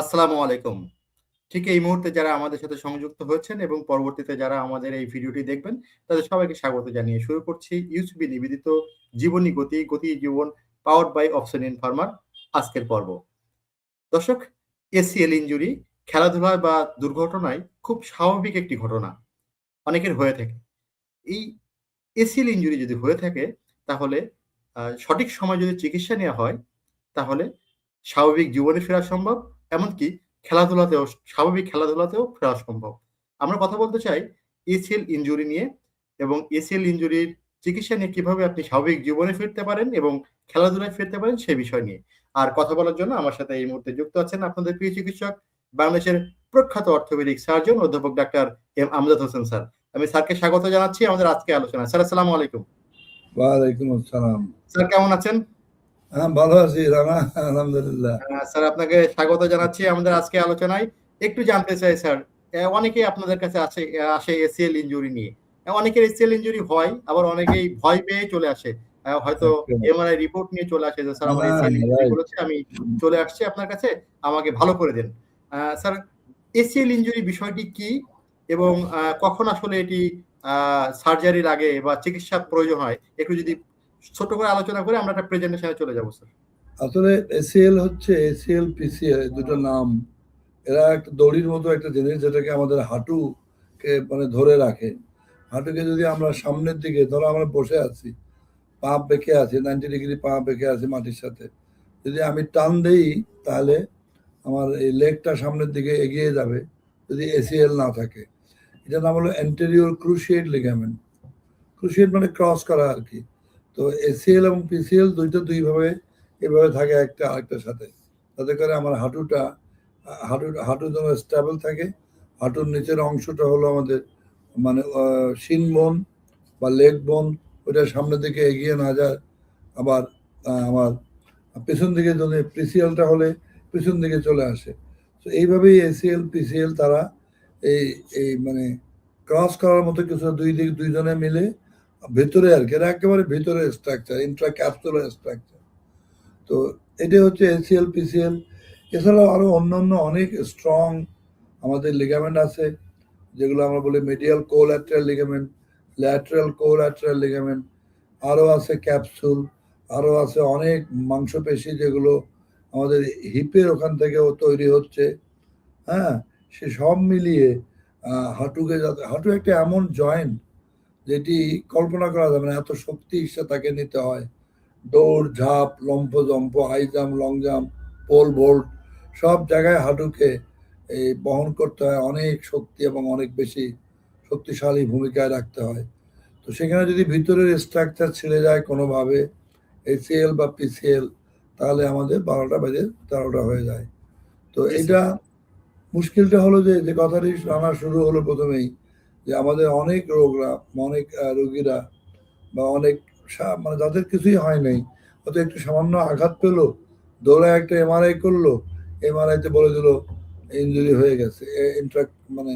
আসসালামু আলাইকুম। ঠিক এই মুহূর্তে যারা আমাদের সাথে সংযুক্ত হয়েছেন এবং পরবর্তীতে যারা আমাদের এই ভিডিওটি দেখবেন, তাদের সবাইকে স্বাগত জানিয়ে শুরু করছি ইউসিবি নিবেদিত জীবনী গতি, গতি জীবন পাওয়ার বাই অপশন ইন ফার্মার আজকের পর্ব। দর্শক, এসিএল ইনজুরি খেলাধুলায় বা দুর্ঘটনায় খুব স্বাভাবিক একটি ঘটনা। অনেকের হয়ে থাকে। এই এসিএল ইনজুরি যদি হয়ে থাকে তাহলে সঠিক সময়ে যদি চিকিৎসা নেওয়া হয়, তাহলে স্বাভাবিক জীবনে ফেরা সম্ভব। এমনকি খেলাধুলাতেও স্বাভাবিক খেলাধুলাতেও ফেরা সম্ভব। আমরা কথা বলতে চাই এসিএল ইনজুরি নিয়ে এবং এসিএল ইনজুরির চিকিৎসা নিয়ে কীভাবে আপনি স্বাভাবিক জীবনে ফিরতে পারেন এবং খেলাধুলায় ফিরতে পারেন সে বিষয় নিয়ে। আর কথা বলার জন্য আমার সাথে এই মুহূর্তে যুক্ত আছেন আপনাদের প্রিয় চিকিৎসক, বাংলাদেশের প্রখ্যাত অর্থোপেডিক সার্জন অধ্যাপক doctor M Amjad Hossain sir. আমি স্যারকে স্বাগত জানাচ্ছি আমাদের আজকে আলোচনা স্যার আসসালামু আলাইকুম। ওয়ালাইকুম আসসালাম। স্যার কেমন আছেন? ভালো আছি রানা আলহামদুলিল্লাহ। স্যার আপনাকে স্বাগত জানাচ্ছি আমাদের আজকে আলোচনায়। একটু জানতে চাই স্যার, অনেকেই আপনাদের কাছে আসে আসে এসিএল ইনজুরি নিয়ে। অনেকের এসিএল ইনজুরি হয়, আবার অনেকেই ভয় পেয়ে চলে আসে। হয়তো। এমআরআই রিপোর্ট নিয়ে চলে আসে যে স্যার আমার এসিএল। করেছে, আমি চলে আসছি আপনার কাছে, আমাকে ভালো করে দেন। স্যার এসিএল ইনজুরি বিষয়টি কি? এবং কখন আসলে এটি সার্জারির আগে বা চিকিৎসার প্রয়োজন হয়? একটু যদি ছোট করে আলোচনা করে আমরা একটা প্রেজেন্টেশন চলে যাব স্যার। আসলে এসিএল হচ্ছে এসিএল, পিসিএল দুটো নাম। এরা একটা দড়ির মতো একটা জিনিস যেটাকে আমাদের হাঁটুকে মানে ধরে রাখে। হাঁটুকে যদি আমরা সামনের দিকে ধরো আমরা বসে আছি, পা বেঁকে আছে 90 ডিগ্রি পা বেঁকে আছে মাটির সাথে। যদি আমি টান দেই তাহলে আমার এই লেগটা সামনের দিকে এগিয়ে যাবে যদি এসিএল না থাকে। এটার নাম হলো anterior cruciate ligament. cruciate মানে ক্রস করা আরকি। তো এসিএল এবং পিসিএল দুইটা দুইভাবে এভাবে থাকে একটা আরেকটার সাথে। তাতে করে আমার হাঁটুটা হাঁটু হাঁটু যেন স্টেবল থাকে। হাঁটুর নিচের অংশটা হলো আমাদের মানে শিন বোন বা লেগ বোন ওইটা সামনের দিকে এগিয়ে না যায়। আবার আমার পেছন দিকে যদি পিসিএলটা হলে পেছন দিকে চলে আসে। তো এইভাবেই এসিএল, পিসিএল তারা এই এই মানে ক্রস করার মতো কিছু দুই দিক দুইজনে মিলে ভেতরে আরকি এরা একেবারে ভেতরে স্ট্রাকচার ইন্ট্রাক্যাপসুলার স্ট্রাকচার। তো এটা হচ্ছে এসিএল, পিসিএল। এছাড়াও আরও অন্যান্য অনেক স্ট্রং আমাদের লিগামেন্ট আছে। যেগুলো আমরা বলি medial collateral ligament, lateral collateral ligament. আরও আছে ক্যাপসুল, আরও আছে অনেক মাংসপেশি যেগুলো আমাদের হিপের ওখান থেকেও তৈরি হচ্ছে। হ্যাঁ? সে সব মিলিয়ে হাঁটুকে যাতে হাঁটু একটা এমন জয়েন্ট যেটি কল্পনা করা যাবে না। এত শক্তি সে তাকে নিতে হয়। দৌড়, ঝাঁপ, লম্ফ-জম্প, high jump, long jump, pole vault সব জায়গায় হাঁটুকে এই বহন করতে হয় অনেক শক্তি এবং অনেক বেশি শক্তিশালী ভূমিকায় রাখতে হয়। তো সেখানে যদি ভিতরের স্ট্রাকচার ছিঁড়ে যায় কোনোভাবে এসিএল বা পিসিএল তাহলে আমাদের ১২ টা বেজে ১৩ হয়ে যায়। তো এটা মুশকিলটা হলো যে, যে কথাটি আনা শুরু হলো ১ম এই যে আমাদের অনেক রোগরা অনেক রোগীরা বা অনেক মানে যাদের কিছুই হয় নাই, হয়তো একটু সামান্য আঘাত পেল দৌড়ায় একটা এমআরআই করল, এমআরআইতে বলে দিল ইনজুরি হয়ে গেছে। মানে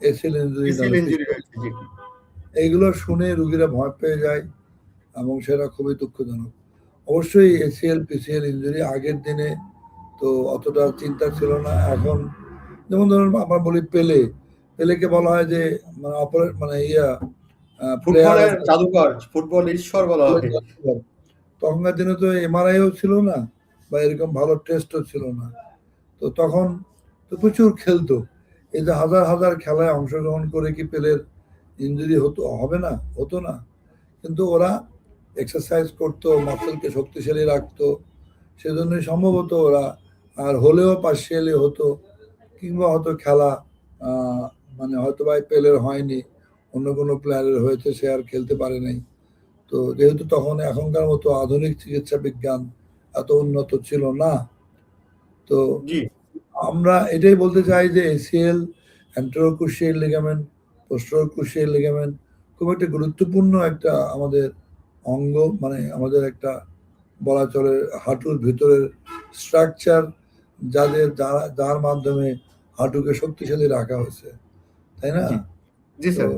হয়েছে, জি। এইগুলো শুনে রুগীরা ভয় পেয়ে যায় এবং সেটা খুবই দুঃখজনক। অবশ্যই এসিএল, পিসিএল ইনজুরি আগের দিনে তো অতটা চিন্তা ছিল না। এখন যেমন ধরুন আমরা বলি পেলে, পেলেকে বলা হয় যে মানে অপারে মানে ইয়া ফুটবলের জাদুকর, ফুটবল ঈশ্বর বলা হয়। তখনকার দিনে তো এমআরআইও ছিল না বা এরকম ভালো টেস্টও ছিল না। তো তখন তো প্রচুর খেলতো। এই যে হাজার, হাজার খেলায় অংশগ্রহণ করে কি পেলের ইনজুরি হতো? হবে না? হতো না। কিন্তু ওরা এক্সারসাইজ করতো, মাসলকে শক্তিশালী রাখতো। সেজন্যই সম্ভবত ওরা আর হলেও পার্শিয়ালি হতো কিংবা হয়তো খেলা মানে হয়তোবা পেলের হয়নি। অন্য কোনো প্লেয়ারের হয়েছে সে আর খেলতে পারে নাই। তো যেহেতু তখন এখনকার মতো আধুনিক চিকিৎসা বিজ্ঞান এত উন্নত ছিল না। তো আমরা এটাই বলতে চাই যে ACL, ligament, posterior cruciate ligament খুব একটা গুরুত্বপূর্ণ একটা আমাদের অঙ্গ মানে আমাদের একটা বলা চলে হাঁটুর ভিতরের স্ট্রাকচার যাদের যারা যার মাধ্যমে হাঁটুকে শক্তিশালী রাখা হয়েছে। তাই না? জি। স্যার।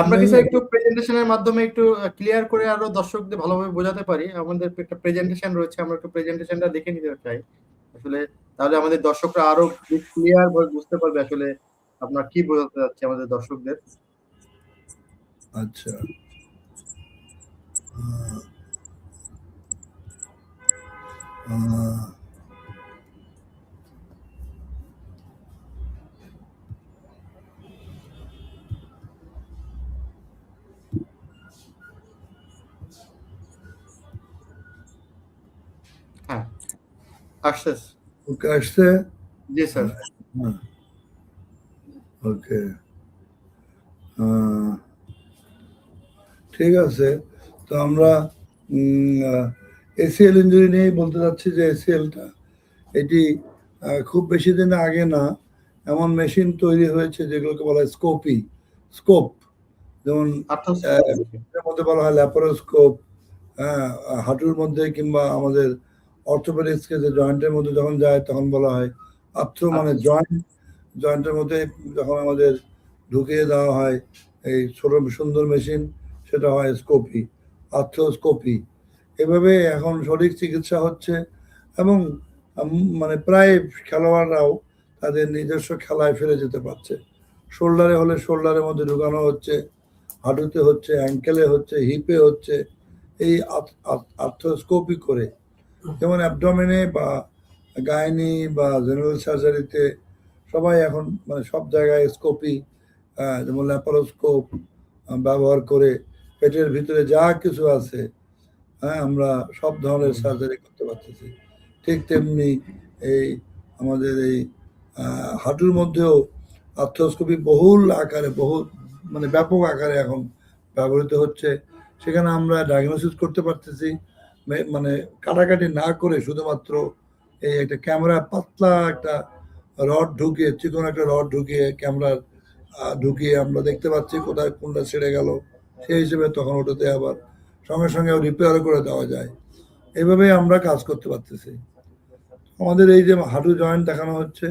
আমরা কি স্যার একটু প্রেজেন্টেশন এর মাধ্যমে একটু ক্লিয়ার করে আরও দর্শকদের ভালোভাবে বোঝাতে পারি? আমাদের একটা প্রেজেন্টেশন রয়েছে। আমরা একটু প্রেজেন্টেশনটা দেখে নিতে চাই। আসলে তাহলে আমাদের দর্শকরা আরও ক্লিয়ার বুঝতে পারবে আসলে আপনার কি বোঝাতে যাচ্ছে আমাদের দর্শকদের আচ্ছা আহ, আসছে। ওকে আসছে? জি স্যার। হ্যাঁ। ওকে। ঠিক আছে। তো আমরা এসিএল ইঞ্জুরি নিয়েই বলতে চাচ্ছি যে এসিএলটা এটি খুব বেশি দিন আগে না এমন মেশিন তৈরি হয়েছে যেগুলোকে বলা হয় স্কোপি স্কোপ যেমন মধ্যে বলা হয় ল্যাপারোস্কোপ হ্যাঁ হাঁটুর মধ্যে কিংবা আমাদের অর্থোপেডিক্সকে যে জয়েন্টের মধ্যে যখন যায় তখন বলা হয় আর্থ্রো মানে জয়েন্ট জয়েন্টের মধ্যে যখন আমাদের ঢুকিয়ে দেওয়া হয় এই ছোট সুন্দর মেশিন সেটা হয় স্কোপি আর্থ্রোস্কোপি। এভাবে এখন সঠিক চিকিৎসা হচ্ছে এবং মানে প্রায় খেলোয়াড়রাও তাদের নিজস্ব খেলায় ফিরে যেতে পারছে। শোল্ডারে হলে শোল্ডারের মধ্যে ঢুকানো হচ্ছে হাঁটুতে হচ্ছে অ্যাঙ্কেলে হচ্ছে হিপে হচ্ছে এই আর্থোস্কোপি করে যেমন অ্যাবডোমেনে বা গাইনি বা জেনারেল সার্জারিতে সবাই এখন মানে সব জায়গায় স্কোপি যেমন ল্যাপারোস্কোপ ব্যবহার করে পেটের ভিতরে যা কিছু আছে হ্যাঁ আমরা সব ধরনের সার্জারি করতে পারতেছি। ঠিক তেমনি এই আমাদের এই হাঁটুর মধ্যেও আর্থোস্কোপি বহুল আকারে বহু মানে ব্যাপক আকারে এখন ব্যবহৃত হচ্ছে। সেখানে আমরা ডায়াগনোসিস করতে পারতেছি। মানে কাটাকাটি না করে শুধুমাত্র এই একটা ক্যামেরা পাতলা একটা রড ঢুকিয়ে, চিকন একটা রড ঢুকিয়ে ক্যামেরার ঢুকিয়ে আমরা দেখতে পাচ্ছি কোথায় কোনটা ছেড়ে গেল। সেই হিসেবে তখন ওটাতে আবার সঙ্গে সঙ্গে রিপেয়ার করে দেওয়া যায়। এইভাবেই আমরা কাজ করতে পারতেছি। আমাদের এই যে হাঁটু জয়েন্ট দেখানো হচ্ছে,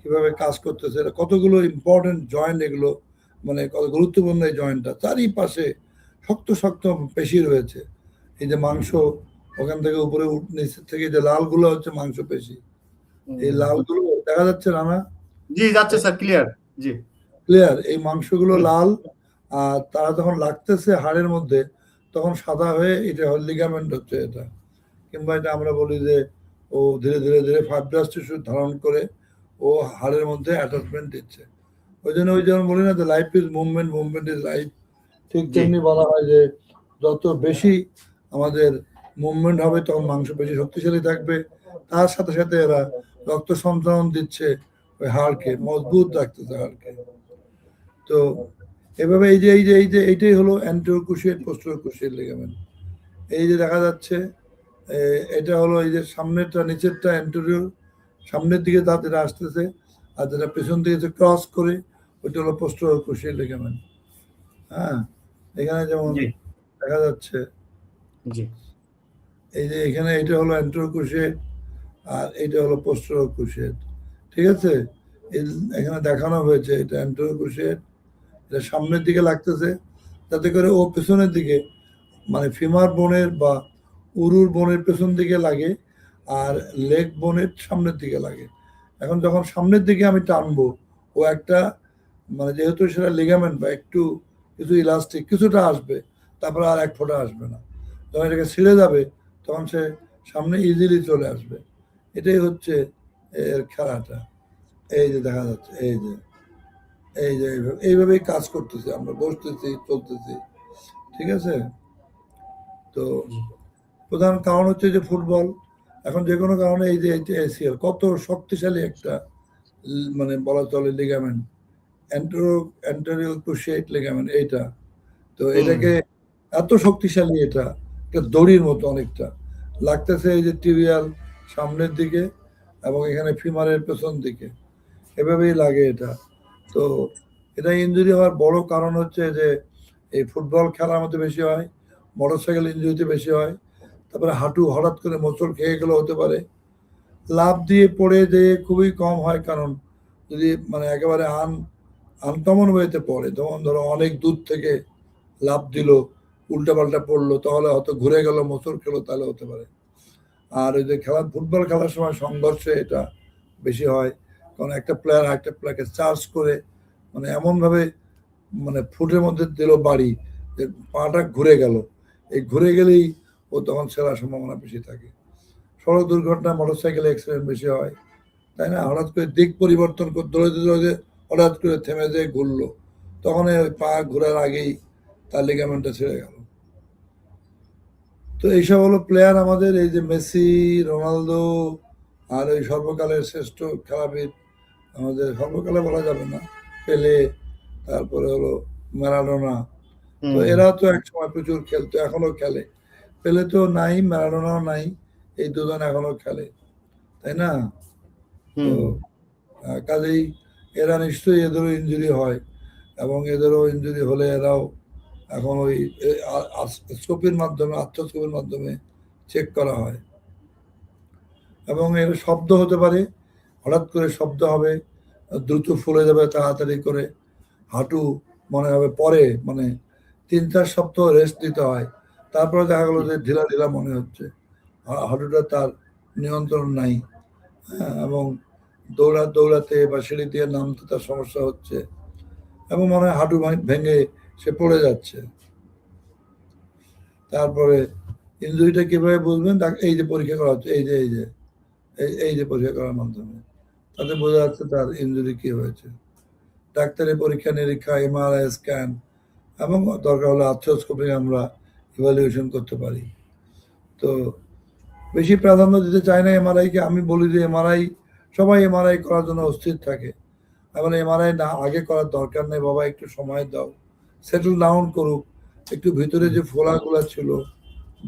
কীভাবে কাজ করতেছে, এটা কতগুলো ইম্পর্টেন্ট জয়েন্ট এগুলো মানে কত গুরুত্বপূর্ণ এই জয়েন্টটা তারই পাশে শক্ত শক্ত পেশি রয়েছে। এই যে মাংস ওখান থেকে উপরে উঠ- নিচের থেকে যে লালগুলো হচ্ছে মাংস পেশি। এই লালগুলো দেখা যাচ্ছে রানা জি যাচ্ছে স্যার ক্লিয়ার জি। ক্লিয়ার এই মাংসগুলো লাল আর তারা যখন লাগতেছে হাড়ের মধ্যে তখন সাদা হয়ে এটা হল লিগামেন্ট হচ্ছে এটা। কিংবা এটা আমরা বলি যে ও ধীরে ধীরে ধীরে ফাইব্রাস টিস্যু ধারণ করে ও হাড়ের মধ্যে অ্যাটাচমেন্ট দিচ্ছে। ওই জন্য ওই যেমন বলি না যে life is movement movement is life ঠিক। তেমনি বলা হয় যে যত বেশি আমাদের মুভমেন্ট হবে তখন মাংস বেশি শক্তিশালী থাকবে। তার সাথে সাথে এরা রক্ত সঞ্চালন দিচ্ছে ওই হাড়কে মজবুত রাখতেছে হাড়কে। তো এভাবে এই যে এই যে এই যে এইটাই হলো অ্যান্টোকুশিয়েট পোস্টোকুশিয়েট লিগামেন্ট এই যে দেখা যাচ্ছে এটা হলো এই যে সামনেরটা নিচেরটা অ্যান্টোরিয়র সামনের দিকে দাঁত এটা আসতেছে আর যেটা পেছন দিকে যে ক্রস করে ওইটা হলো পোস্টোকুশিয়েট লিগামেন্ট হ্যাঁ এখানে যেমন দেখা যাচ্ছে জি। এই যে এখানে এটা হলো অ্যান্টোকুশিয়েট আর এটা হলো পোস্টোকুশিয়েট ঠিক আছে? এখানে দেখানো হয়েছে এটা অ্যান্টোকুশিয়েট এটা সামনের দিকে লাগতেছে, তাতে করে ও পেছনের দিকে মানে ফিমার বোনের বা উরুর বোনের পেছন দিকে লাগে আর লেগ বোনের সামনের দিকে লাগে। এখন যখন সামনের দিকে আমি টানবো, ও একটা মানে যেহেতু সেটা লিগামেন্ট বা একটু কিছু ইলাস্টিক কিছুটা আসবে, তারপরে আর এক ফোঁটা আসবে না। যখন এটাকে ছিঁড়ে যাবে তখন সে সামনে ইজিলি চলে আসবে। এটাই হচ্ছে এর খেলাটা। এই যে দেখা যাচ্ছে এই যে এই যে এইভাবে- এইভাবেই কাজ করতেছি আমরা বসতেছি চলতেছি। ঠিক আছে? তো প্রধান কারণ হচ্ছে যে ফুটবল এখন যে কোনো কারণে এই যে এসিএল কত শক্তিশালী একটা মানে বলা চলে লিগামেন্ট অ্যান্টোরো অ্যান্টোরিয়াল ক্রুশিয়েট লিগামেন্ট এইটা। তো এটাকে এত শক্তিশালী এটা একটা দড়ির মতো অনেকটা। লাগতেছে এই যে টিবিয়াল সামনের দিকে এবং এখানে ফিমারের পেছন দিকে। এভাবেই লাগে এটা। তো এটা ইঞ্জুরি হওয়ার বড় কারণ হচ্ছে যে এই ফুটবল খেলার মধ্যে বেশি হয় মোটরসাইকেল ইঞ্জুরিতে বেশি হয়, তারপরে হাঁটু হঠাৎ করে মোচড় খেয়ে গেলেও হতে পারে। লাভ দিয়ে পড়ে যে খুবই কম হয় কারণ যদি মানে একেবারে আন আনকমন ওয়েতে পড়ে, যেমন ধরো অনেক দূর থেকে লাভ দিল উল্টাপাল্টা পড়ল, তাহলে হয়তো ঘুরে গেল মোচড় খেলো, তাহলে হতে পারে। আর ওই যে খেলা, ফুটবল খেলার সময় সংঘর্ষে এটা বেশি হয়। কারণ একটা প্লেয়ার একটা প্লেয়ারকে চার্জ করে মানে এমনভাবে মানে ফুটের মধ্যে দিল বাড়ি, যে পাটা ঘুরে গেল। এই ঘুরে গেলেই ও তখন ছেড়ার সম্ভাবনা বেশি থাকে। সড়ক দুর্ঘটনা মোটরসাইকেল অ্যাক্সিডেন্ট বেশি হয়, তাই না? হঠাৎ করে দিক পরিবর্তন করে দৌড়াতে দৌড়াতে হঠাৎ করে থেমে যেয়ে ঘুরলো। তখন ওই পা ঘোরার আগেই তার লিগামেন্টটা ছেড়ে গেল। তো এইসব হলো প্লেয়ার আমাদের এই যে মেসি রোনালদো আর ওই সর্বকালের শ্রেষ্ঠ খেলাবিদ আমাদের সর্বকালে বলা যাবে না পেলে তারপরে হলো ম্যারাডোনা। তো এরা তো এক সময় প্রচুর খেলতো এখনও খেলে। পেলে তো নাই ম্যারাডোনাও নাই এই দুজন এখনও খেলে তাই না? তো কাজেই এরা নিশ্চয়ই এদেরও ইঞ্জুরি হয় এবং এদেরও ইঞ্জুরি হলে এরাও এখন ওই স্কোপের মাধ্যমে আত্মস্কোপের মাধ্যমে চেক করা হয়। এবং এর শব্দ হতে পারে হঠাৎ করে শব্দ হবে দ্রুত ফুলে যাবে তাড়াতাড়ি করে হাঁটু মনে হবে পরে মানে তিন চার সপ্তাহ রেস্ট দিতে হয়। তারপরে দেখা গেলো যে ঢিলা ঢিলা মনে হচ্ছে। হাঁটুটা তার নিয়ন্ত্রণ নাই। হ্যাঁ, এবং দৌড়া দৌড়াতে বা সিঁড়ি দিয়ে নামতে তার সমস্যা হচ্ছে। এবং মনে হয় হাঁটু ভাঙ- ভেঙে সে পড়ে যাচ্ছে। তারপরে ইঞ্জুরিটা কীভাবে বুঝবেন? তাকে এই যে পরীক্ষা করা হচ্ছে, এই যে এই যে, এই- যে পরীক্ষা করার মাধ্যমে। তাতে বোঝা যাচ্ছে তার ইঞ্জুরি কি হয়েছে। ডাক্তারের পরীক্ষা, নিরীক্ষা এমআরআই স্ক্যান এবং দরকার হলে আর্থ্রোস্কোপি আমরা ইভ্যালুয়েশন করতে পারি। তো বেশি প্রাধান্য দিতে চাই না এমআরআইকে আমি বলি যে এমআরআই সবাই এমআরআই করার জন্য অস্থির থাকে। এবার এমআরআই না, আগে করার দরকার নেই। বাবা, একটু সময় দাও। সেটেল ডাউন করুক। একটু ভিতরে যে ফোলাগুলো ছিল,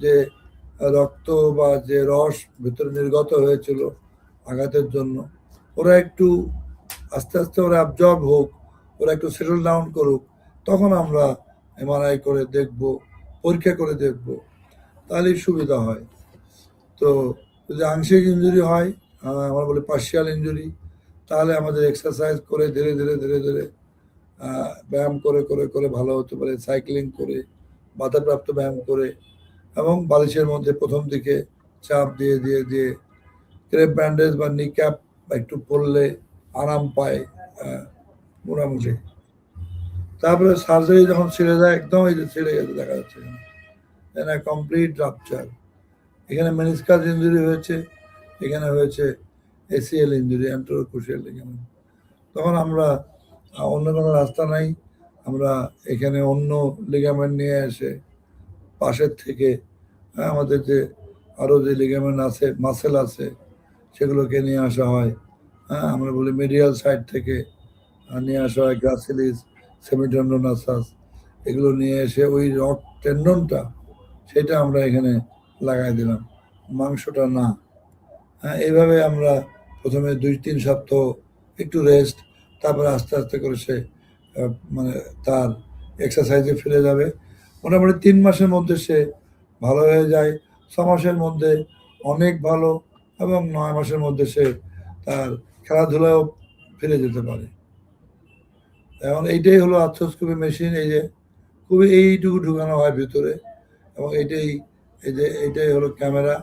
যে রক্ত বা যে রস ভিতরে নির্গত হয়েছিল আঘাতের জন্য, ওরা একটু আস্তে আস্তে ওরা অ্যাবজর্ব হোক, ওরা একটু সেটেল ডাউন করুক, তখন আমরা এমআরআই করে দেখব, পরীক্ষা করে দেখব, তাহলেই সুবিধা হয়। তো যদি আংশিক ইঞ্জুরি হয় আমরা বলি পার্শিয়াল ইঞ্জুরি তাহলে আমাদের এক্সারসাইজ করে ধীরে ধীরে ধীরে ধীরে ব্যায়াম করে করে করে ভালো হতে পারে সাইক্লিং করে, বাধাপ্রাপ্ত ব্যায়াম করে এবং বালিশের মধ্যে প্রথম দিকে চাপ দিয়ে দিয়ে দিয়ে ক্রেপ ব্যান্ডেজ বা নি ক্যাপ একটু পরলে আরাম পায় মোটামুটি। তারপরে সার্জারি যখন ছেড়ে যায়, একদম এই যে ছেড়ে গেছে, দেখা যাচ্ছে। এখানে কমপ্লিট রাপচার এখানে মেনিসকাস ইঞ্জুরি হয়েছে, এখানে হয়েছে এসিএল ইঞ্জুরি অ্যান্টোরোকুশিয়াল লিগামেন্ট তখন আমরা অন্য কোনো রাস্তা নাই। আমরা এখানে অন্য লিগামেন্ট নিয়ে এসে পাশের থেকে হ্যাঁ, আমাদের যে আরও যে লিগামেন্ট আছে মাসেল আছে সেগুলোকে নিয়ে আসা হয়। হ্যাঁ আমরা বলি মিডিয়াল সাইড থেকে নিয়ে আসা হয় গ্রাসিলিস সেমিটেন্ডোনাসাস এগুলো নিয়ে এসে ওই রক টেন্ডনটা সেটা আমরা এখানে লাগাই দিলাম। মাংসটা না। হ্যাঁ এইভাবে আমরা প্রথমে দুই তিন সপ্তাহ একটু রেস্ট তারপরে আস্তে আস্তে করে সে মানে তার এক্সারসাইজে ফিরে যাবে। মোটামুটি তিন মাসের মধ্যে সে ভালো হয়ে যায়। ছ মাসের মধ্যে অনেক ভালো এবং নয় মাসের মধ্যে সে তার খেলাধুলাও ফিরে যেতে পারে। এখন এইটাই হলো আর্থোস্কোপি মেশিন, এই যে খুবই এইটুকু ঢুকানো হয় ভিতরে এবং এইটাই, এই যে এইটাই হলো ক্যামেরা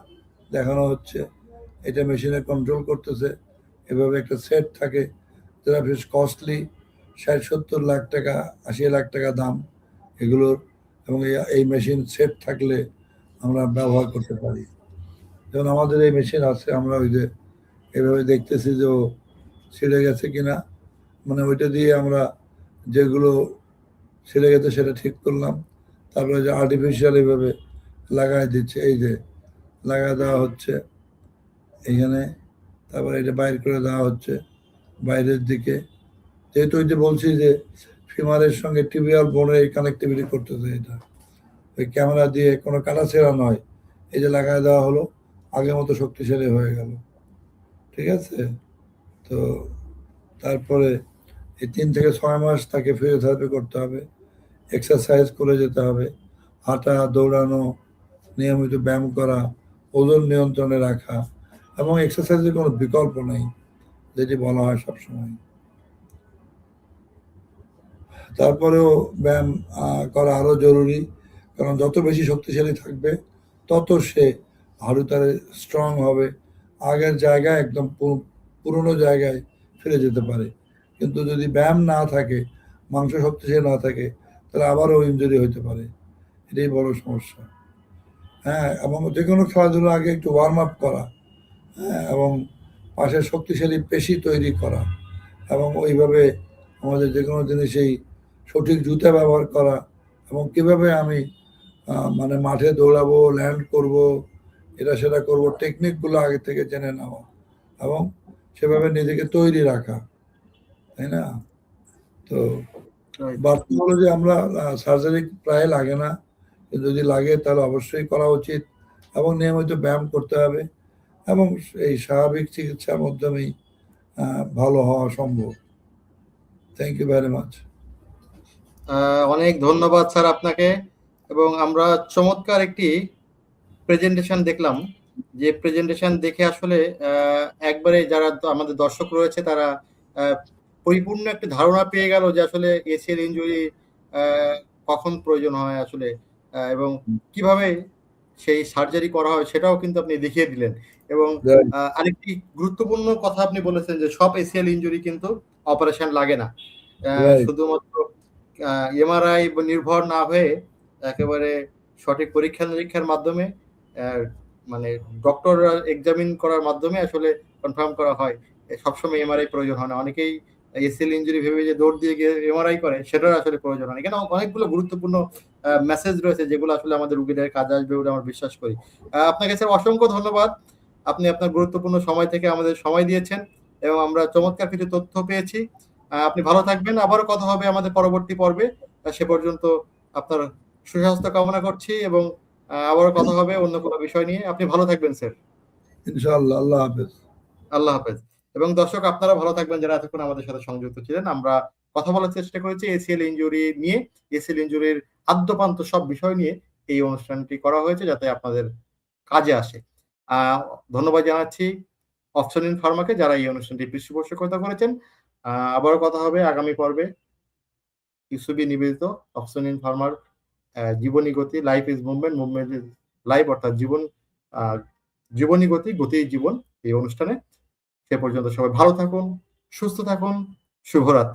দেখানো হচ্ছে। এটা মেশিনে কন্ট্রোল করতেছে। এভাবে একটা সেট থাকে। যেটা বেশ কস্টলি ষাট, সত্তর লাখ টাকা, আশি লাখ টাকা দাম এগুলোর এবং এই- মেশিন সেট থাকলে আমরা ব্যবহার করতে পারি। যেমন আমাদের এই মেশিন আছে, আমরা ওই যে এভাবে দেখতেছি যে ও ছিঁড়ে গেছে কিনা। মানে ওইটা দিয়ে আমরা যেগুলো ছিঁড়ে গেছে সেটা ঠিক করলাম। তারপরে যে আর্টিফিশিয়াল এইভাবে লাগাই দিচ্ছে, এই যে লাগাই দেওয়া হচ্ছে এখানে, তারপরে এটা বাইর করে দেওয়া হচ্ছে। বাইরের দিকে। যেহেতু ওই যে বলছি যে ফিমারের সঙ্গে টিভিআর বোনের এই কানেক্টিভিটি করতেছে এটা। ওই ক্যামেরা দিয়ে কোনো কাটাছেড়া নয়। এই যে লাগাই দেওয়া হলো, আগের মতো শক্তিশালী হয়ে গেল। ঠিক আছে? তো তারপরে এই তিন থেকে ছয় মাস তাকে ফিজিওথেরাপি করতে হবে এক্সারসাইজ করে যেতে হবে, হাঁটা, দৌড়ানো, নিয়মিত ব্যায়াম করা, ওজন নিয়ন্ত্রণে রাখা এবং এক্সারসাইজের কোনো বিকল্প নেই। যেটি বলা হয় সবসময়। তারপরেও ব্যায়াম করা আরও জরুরি, কারণ যত বেশি শক্তিশালী থাকবে, তত সে হাড়ু তারে স্ট্রং হবে। আগের জায়গায় একদম পুরনো জায়গায় ফিরে যেতে পারে। কিন্তু যদি ব্যায়াম না থাকে, মাংস শক্তিশালী না থাকে, তাহলে আবারও ইঞ্জুরি হতে পারে। এটাই বড় সমস্যা। হ্যাঁ এবং যে কোনো খেলাধুলার আগে একটু ওয়ার্ম আপ করা। হ্যাঁ এবং পাশে শক্তিশালী পেশি তৈরি করা এবং ওইভাবে আমাদের যে কোনো জিনিসেই সঠিক জুতা ব্যবহার করা এবং কীভাবে আমি মানে মাঠে দৌড়াবো ল্যান্ড করব এটা সেটা করব টেকনিকগুলো আগে থেকে জেনে নেওয়া এবং সেভাবে নিজেকে তৈরি রাখা তাই না তো. বার্তা হলো যে আমরা সার্জারি প্রায় লাগে না যদি লাগে তাহলে অবশ্যই করা উচিত এবং নিয়মিত ব্যায়াম করতে হবে এবং এই স্বাভাবিক চিকিৎসার মাধ্যমেই ভালো হওয়া সম্ভব। থ্যাংক ইউ ভেরি মাচ অনেক ধন্যবাদ স্যার আপনাকে। এবং আমরা চমৎকার একটি প্রেজেন্টেশন দেখলাম। যে প্রেজেন্টেশন দেখে আসলে একবারে যারা আমাদের দর্শক রয়েছে, তারা পরিপূর্ণ একটি ধারণা পেয়ে গেল যে আসলে এসিএল ইঞ্জুরি কখন প্রয়োজন হয় আসলে। এবং কীভাবে সেই সার্জারি করা হয় সেটাও কিন্তু আপনি দেখিয়ে দিলেন। এবং আরেকটি গুরুত্বপূর্ণ কথা আপনি বলেছেন যে সব এসিএল ইঞ্জুরি কিন্তু অপারেশন লাগে না. শুধুমাত্র এমআরআই নির্ভর না হয়ে একেবারে সঠিক পরীক্ষা নিরীক্ষার মাধ্যমে মানে ডক্টর এক্সামিন করার মাধ্যমে আসলে কনফার্ম করা হয়। সবসময় এমআরআই প্রয়োজন হয় না। অনেকেই এসএল ইঞ্জুরি ভেবে যে দৌড় দিয়ে গিয়ে এমআরআই করে সেটার আসলে প্রয়োজন হয় না। এখানে অনেকগুলো গুরুত্বপূর্ণ মেসেজ রয়েছে যেগুলো আসলে আমাদের রুগীদের কাজে আসবে বলে আমরা বিশ্বাস করি। আপনাকে স্যার অসংখ্য ধন্যবাদ। আপনি আপনার গুরুত্বপূর্ণ সময় থেকে আমাদের সময় দিয়েছেন এবং আমরা চমৎকার কিছু তথ্য পেয়েছি। আপনি ভালো থাকবেন। আবারও কথা হবে আমাদের পরবর্তী পর্বে। সে পর্যন্ত আপনার সুস্বাস্থ্য কামনা করছি এবং আবারও কথা হবে অন্য কোনো বিষয় নিয়ে। আপনি ভালো থাকবেন স্যার। ইনশাআল্লাহ আল্লাহ হাফেজ। আল্লাহ হাফেজ। এবং দর্শক আপনারা ভালো থাকবেন যারা এতক্ষণ আমাদের সাথে সংযুক্ত ছিলেন। আমরা কথা বলার চেষ্টা করেছি এসিএল ইনজুরি নিয়ে। এসিএল ইঞ্জুরির আদ্যপান্ত সব বিষয় নিয়ে এই অনুষ্ঠানটি করা হয়েছে যাতে আপনাদের কাজে আসে। ধন্যবাদ জানাচ্ছি অপশনিন ফার্মাকে যারা এই অনুষ্ঠানটি পৃষ্ঠপোষকতা করেছেন। আবারও কথা হবে আগামী পর্বে। ইউসুবি নিবেদিত অপশনিন ফার্মার জীবনী গতি life is movement movement is life অর্থাৎ জীবন জীবনী গতি গতি জীবন এই অনুষ্ঠানে। সে পর্যন্ত সবাই ভালো থাকুন, সুস্থ থাকুন, শুভরাত্রি।